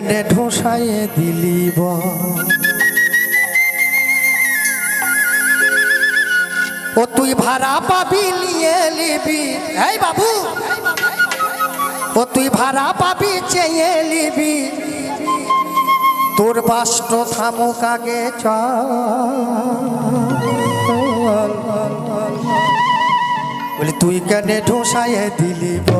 কেনে ঢোসায়ে দিলি ও তুই ভাড়া পাবি নিয়ে নিবি। এই বাবু। ও তুই ভাড়া পাবি চেয়ে নিবি। তোর বাষ্ট থামুক আগে চল। বলি, তুই কেনে ঢোসায়ে দিলি বল?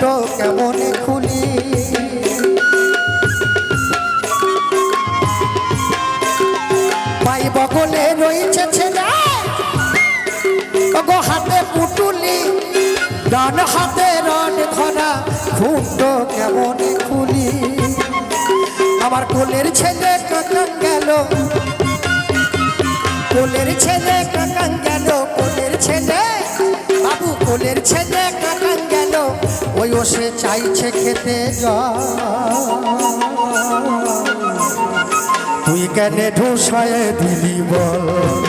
ঘুঁট কেমন খুলি? ভাই বগলে রয়েছে ছেলে। গো হাতে পুটুলি, ডান হাতে রড ধরা ঘুঁট কেমন খুলি। আমার কোলের ছেলে কাকান গেল। কোলের ছেলে কাকান গেল, কোলের ছেলে, বাবু কোলের ছেলে কাকান গেল ওই ও সে চাইছে খেতে যা তুই কেন ঢুসায় দিলি বল?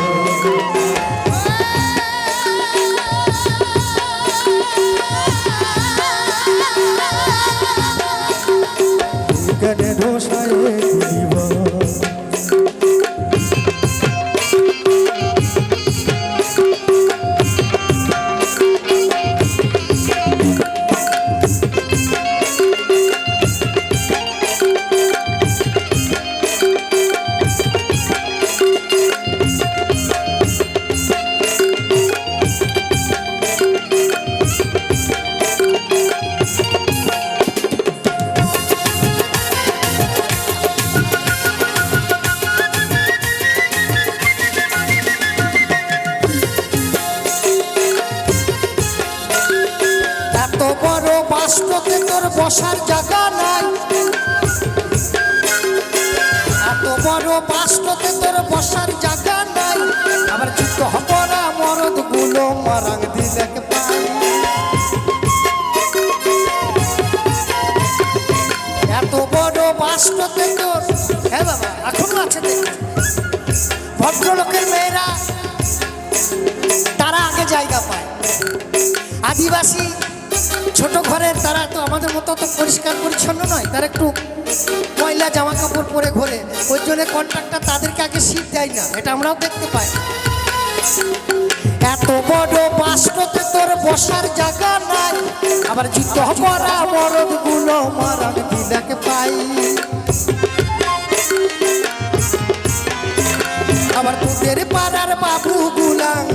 বড় তোর বসার জায়গা নাই। এত বড় বাস্কতে তোর বসার জায়গা নাই। আবার যুদ্ধ হবরা মরদগুলো মারাং দিলে এত বড় বাস্কতে তোর হ্যাঁ বাবা, এখনও আছে ভদ্রলোকের মেয়েরা, তারা আগে জায়গা পায়। আদিবাসী ছোট ঘরের তারা তো আমাদের মতো তো পরিষ্কার পরিচ্ছন্ন নয়। তারা একটু ময়লা জামা কাপড় পরে ঘোরে। ওই জন্য কন্ট্রাক্টর তাদেরকে আগে শীত দেয় না। এটা আমরাও দেখতে পাই। এত বড় বাস্কতে তোর বসার জায়গা নাই। আবার যুদ্ধ করা মরদগুলো মারান দিলাকে পাই। আবার তোদের পাড়ার বাবু গুলাম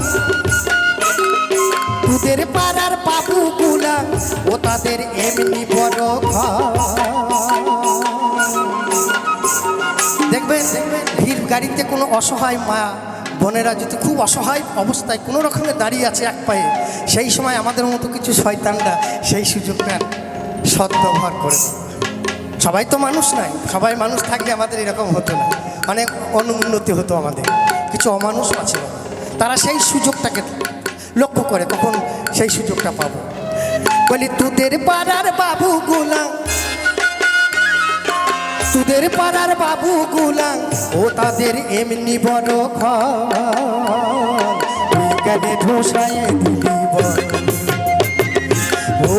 তোদের পাড়ার বাবু গুলা ও তাদের এমনি বড় দেখবেন, ভিড় গাড়িতে কোনো অসহায় মা, বোনেরা যদি খুব অসহায় অবস্থায় কোনো রকমে দাঁড়িয়ে আছে এক পায়ে, সেই সময় আমাদের মতো কিছু শয়তানরা সেই সুযোগটা সদ্ব্যবহার করে সবাই তো মানুষ নাই, সবাই মানুষ থাকলে আমাদের এরকম হতো না। অনেক অনুন্নতি হতো আমাদের, কিছু অমানুষ আছে। তারা সেই সুযোগটাকে লক্ষ্য করে, কখন সেই সুযোগটা পাবো। বলি, তোদের পাড়ার বাবু গুলা তোদের পাড়ার বাবু গুলা ও তাদের এমনি বড় খেলে ঢোসায় দিলি বড় ও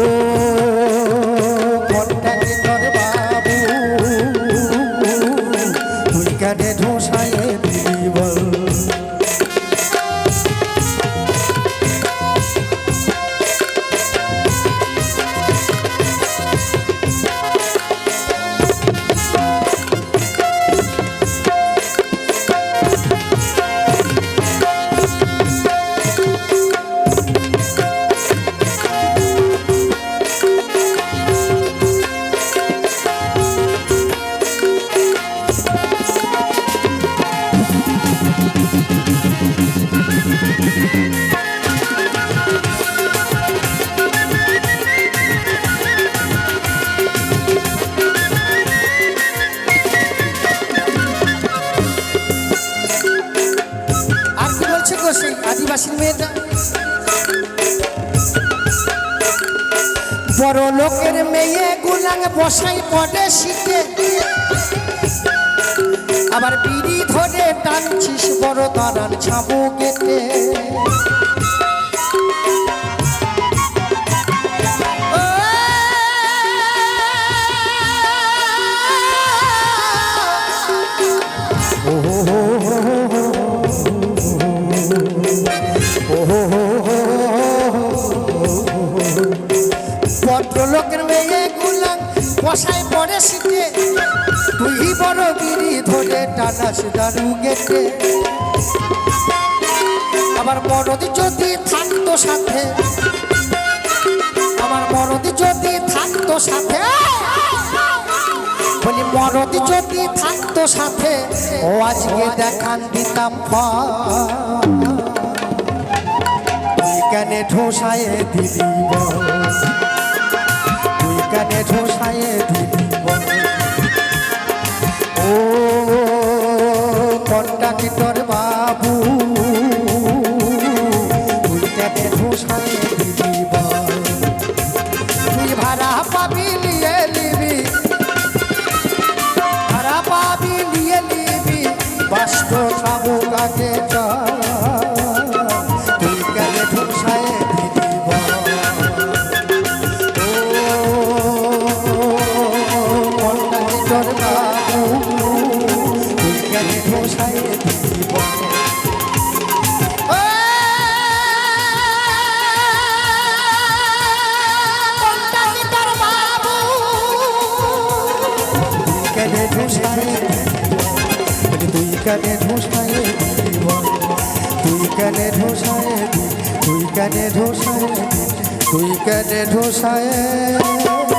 বড় লোকের মেয়ে গুলাং বসাই পড়ে শিখে আবার বিড়ি ধরে টানছিস বড় দাঁড়ান ছাবু কেটে। শিখে তুই বড় বিড়ি ধরে আবার মরদি যদি থাকতো সাথে, আমার মরদি যদি থাকতো সাথে, বলি মরদি যদি থাকতো সাথে, ও আজকে দেখান দিতাম তুই কেনে ঠোসায় দিদি তুই কেনে ঠোসায় দিদি ও কন্ট্রাক্টর বাবু? তুই দিদি বল? তুই ভাড়া পাবি নিয়ে নিবি। ভাড়া পাবি নিয়ে নিবি। বাস্ত খাব কাকে? কেনে ধোসায় তুই কেনে ধোসায় তুই কেনে ঢোসায়